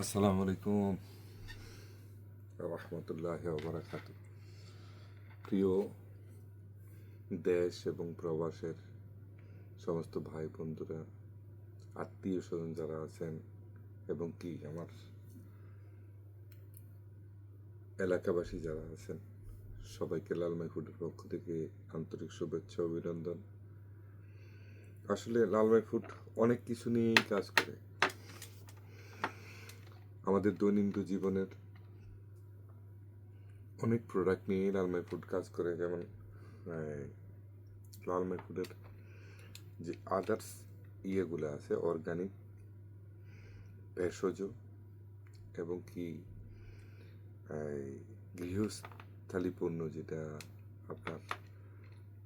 আসসালামু আলাইকুম রহমতুল্লাহ বারাকাত প্রিয় দেশ এবং প্রবাসের সমস্ত ভাই বন্ধুরা, আত্মীয় স্বজন যারা আছেন এবং কি আমার এলাকাবাসী যারা আছেন, সবাইকে লালমাই ফুডের পক্ষ থেকে আন্তরিক শুভেচ্ছা, অভিনন্দন। আসলে লালমাই ফুড অনেক কিছু নিয়েই কাজ করে। আমাদের দৈনন্দিন জীবনের অনেক প্রোডাক্ট নিয়ে লালমাই ফুড কাজ করে। যেমন লালমাই ফুডের যে আদার্স ইয়েগুলো আছে অর্গানিক ভেষজ এবং কি গৃহস্থালী পণ্য যেটা আপনার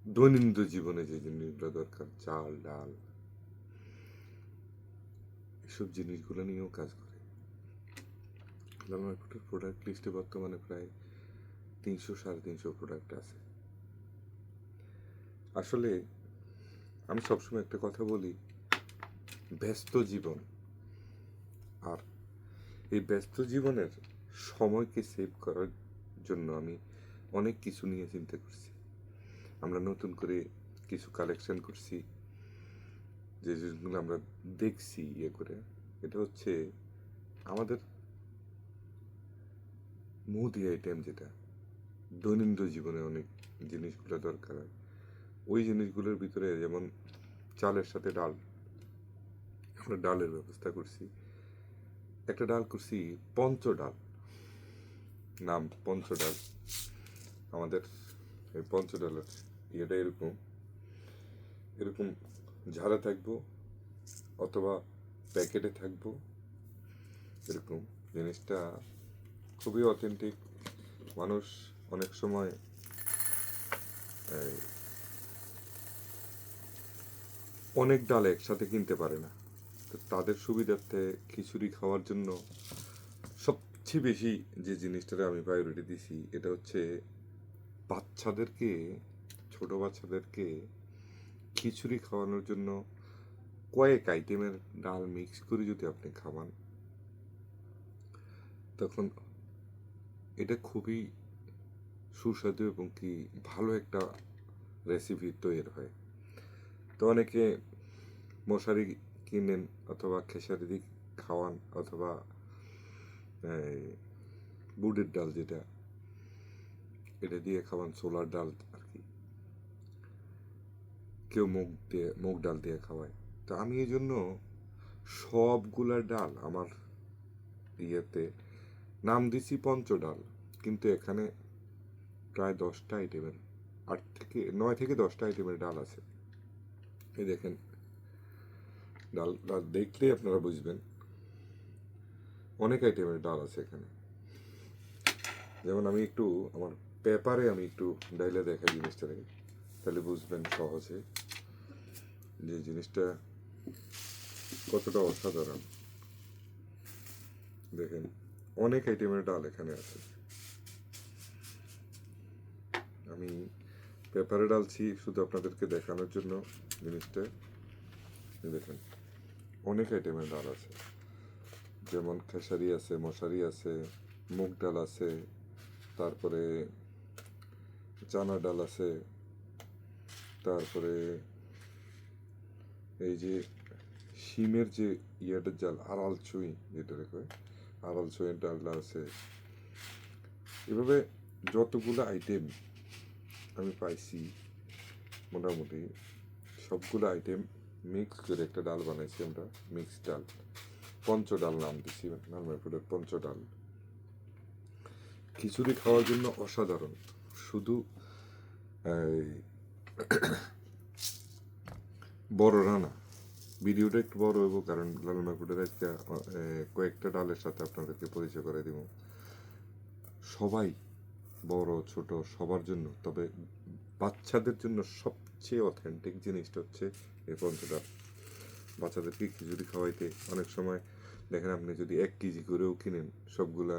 দৈনন্দিন জীবনে যে জিনিসগুলো দরকার, চাল, ডাল, এসব জিনিসগুলো নিয়েও কাজ করে। লাল মার্কেটের প্রোডাক্ট লিস্টে বর্তমানে প্রায় তিনশো সাড়ে তিনশো প্রোডাক্ট আছে। আসলে আমি সবসময় একটা কথা বলি, ব্যস্ত জীবন। আর এই ব্যস্ত জীবনের সময়কে সেভ করার জন্য আমি অনেক কিছু নিয়ে চিন্তা করছি। আমরা নতুন করে কিছু কালেকশন করছি, যে জিনিসগুলো আমরা দেখছি ইয়ে করে, এটা হচ্ছে আমাদের মুদি আইটেম যেটা, দৈনন্দিন জীবনে অনেক জিনিসগুলো দরকার হয়। ওই জিনিসগুলোর ভিতরে যেমন চালের সাথে ডাল, আমরা ডালের ব্যবস্থা করছি। একটা ডাল করছি পঞ্চ ডাল, নাম পঞ্চ ডাল। আমাদের এই পঞ্চ ডালের ইয়েটা এরকম এরকম ঝাড়া থাকব অথবা প্যাকেটে থাকব, এরকম জিনিসটা খুবই অথেন্টিক মানুষ অনেক সময় অনেক ডাল একসাথে কিনতে পারে না। তো তাদের সুবিধার্থে খিচুড়ি খাওয়ার জন্য সবচেয়ে বেশি যে জিনিসটারে আমি প্রায়োরিটি দিছি, এটা হচ্ছে বাচ্চাদেরকে, ছোট বাচ্চাদেরকে খিচুড়ি খাওয়ানোর জন্য কয়েক আইটেমের ডাল মিক্স করে যদি আপনি খাওয়ান, তখন এটা খুবই সুস্বাদু এবং কি ভালো একটা রেসিপি তৈরি হয়। তো অনেকে মশারি কিনেন অথবা খেসারি দিয়ে খাওয়ান অথবা বুটের ডাল যেটা, এটা দিয়ে খাওয়ান, ছোলার ডাল আর কি। কেউ মুগ দিয়ে, মুগ ডাল দিয়ে খাওয়ায়। তো আমি এই জন্য সবগুলা ডাল আমার ইয়েতে নাম দিছি পঞ্চডাল, কিন্তু এখানে প্রায় দশটা আইটেমের আট থেকে নয় থেকে দশটা আইটেমের ডাল আছে। এই দেখেন, ডাল ডাল দেখলেই আপনারা বুঝবেন। অনেক আইটেমের ডাল আছে এখানে। যেমন আমি একটু আমার পেপারে আমি একটু ডাইলে দেখাই জিনিসটাকে, তাহলে বুঝবেন সহজে যে জিনিসটা কতটা অসাধারণ। দেখেন। অনেক আইটেমের ডাল এখানে আছে। আমি পেপারে ডালছি শুধু আপনাদেরকে দেখানোর জন্য জিনিসটা। দেখেন, অনেক আইটেমের ডাল আছে। যেমন খেসারি আছে, মশারি আছে, মুগ ডাল আছে, তারপরে চানা ডাল আছে, তারপরে এই যে শিমের যে ইয়েটার জাল, আড়াল চুই যেটা কয় আড়াল চুইয়ের ডালটা আছে। এভাবে যতগুলো আইটেম আমি পাইছি মোটামুটি সবগুলো আইটেম মিক্স করে একটা ডাল বানাইছি আমরা মিক্স ডাল। পঞ্চ ডাল নাম দিছি নালমাইপুরের পঞ্চ ডাল। খিচুড়ি খাওয়ার জন্য অসাধারণ। শুধু এই, বড় রানা ভিডিওটা একটু বড় হইব কারণ লালমাইপুরের আজকে আহ, কয়েকটা ডালের সাথে আপনাদেরকে পরিচয় করে দিব। সবাই বড় ছোট সবার জন্য তবে বাচ্চাদের জন্য সবচেয়ে অথেন্টিক জিনিসটা হচ্ছে এই পঞ্চডাল বাচ্চাদেরকে খিচুড়ি খাওয়াইতে অনেক সময় দেখেন আপনি যদি এক কেজি করেও কিনেন সবগুলা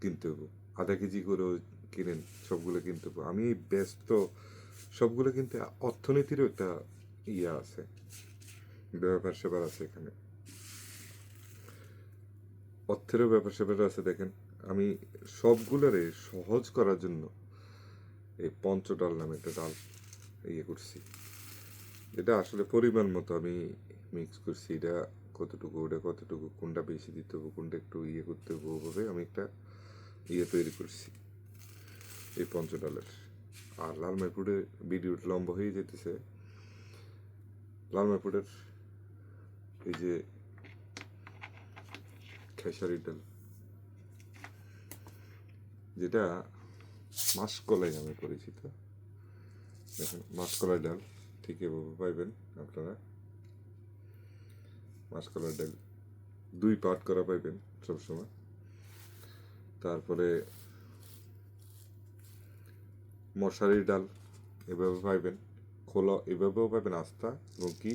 কিনতে হব আধা কেজি করেও কিনেন সবগুলো কিনতে হব আমি ব্যস্ত সবগুলো কিনতে অর্থনীতিরও একটা ইয়ে আছে। ব্যাপার সেবার আছে এখানে। অর্থেরও ব্যাপার স্যাপার আছে, দেখেন। আমি সবগুলোরে সহজ করার জন্য এই পঞ্চডাল নামে একটা ডাল ইয়ে করছি। এটা আসলে পরিমাণ মতো আমি মিক্স করছি। এটা কতটুকু, ওটা কতটুকু, কোনটা বেশি দিতে হবে, কোনটা একটু ইয়ে করতে হবে, ওভাবে আমি একটা ইয়ে তৈরি করছি এই পঞ্চডালের। আর লাল মাইপুরের ভিডিও লম্বা হয়ে যেতেছে। লাল মাইপুরের এই যে খেসারি ডাল যেটা মাসকলাই নামে পরিচিত। দেখেন, মাসকলাই ডাল, ঠিক এভাবে পাইবেন আপনারা। মাসকলাই ডাল দুই পাট করা পাইবেন সবসময়। তারপরে মশারির ডাল এভাবে পাইবেন, খোলা এভাবেও পাইবেন আস্থা এবং কি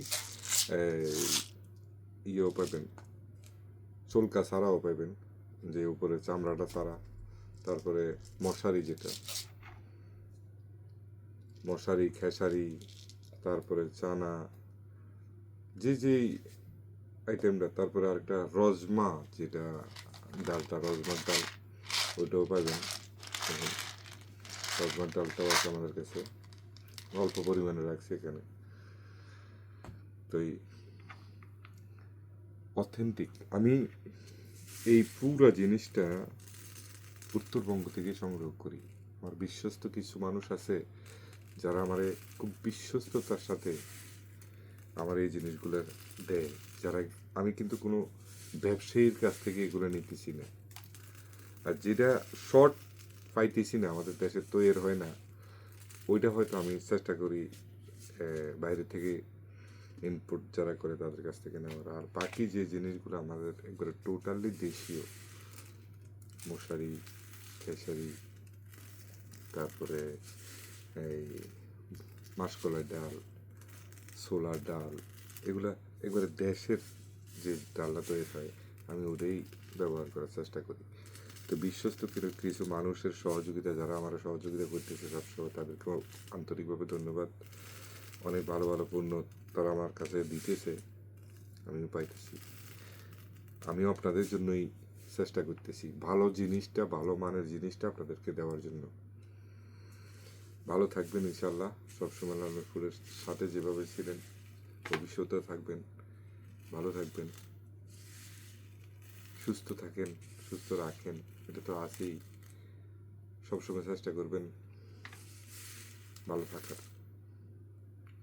ইয়েও পাইবেন, চুলকা ছাড়াও পাইবেন, যে উপরে চামড়াটা ছাড়া। তারপরে মশারি যেটা, মশারি, খেসারি, তারপরে চানা, যে যে আইটেমটা। তারপরে আরেকটা রজমা, যেটা ডালটা, রজমার ডাল, ওইটাও পাবেন রজমার ডালটাও আছে আমাদের কাছে, অল্প পরিমাণে রাখছি এখানে। তো এই অথেন্টিক আমি এই পুরো জিনিসটা উত্তরবঙ্গ থেকে সংগ্রহ করি। আমার বিশ্বস্ত কিছু মানুষ আছে যারা আমারে খুব বিশ্বস্ততার সাথে আমার এই জিনিসগুলো দেয়। যারা আমি কিন্তু কোনো ব্যবসায়ীর কাছ থেকে এগুলো নিতেছি না। আর যেটা শর্ট পাইতেছি না, আমাদের দেশে তৈরি হয় না, ওইটা হয়তো আমি চেষ্টা করি বাইরে থেকে ইনপুট যারা করে তাদের কাছ থেকে নেওয়ার। আর বাকি যে জিনিসগুলো আমাদের একবারে টোটালি দেশীয়। মশারি, খেসারি, তারপরে এই মাসকলাই ডাল, ছোলার ডাল, এগুলা একবারে দেশের যে ডালটা তৈরি হয়, আমি ওটাই ব্যবহার করার চেষ্টা করি। তো বিশ্বস্ত কিছু মানুষের সহযোগিতা, যারা আমার সহযোগিতা করতেছে সবসময়, তাদেরকেও আন্তরিকভাবে ধন্যবাদ। অনেক ভালো ভালো পণ্য তারা আমার কাছে দিতেছে, আমিও পাইতেছি। আমিও আপনাদের জন্যই চেষ্টা করতেছি, ভালো জিনিসটা, ভালো মানের জিনিসটা আপনাদেরকে দেওয়ার জন্য। ভালো থাকবেন ইনশাল্লাহ সবসময় ফুলের সাথে যেভাবে ছিলেন ভবিষ্যতেও থাকবেন, ভালো থাকবেন, সুস্থ থাকেন, সুস্থ রাখেন, এটা তো আছেই। সবসময় চেষ্টা করবেন ভালো থাকার।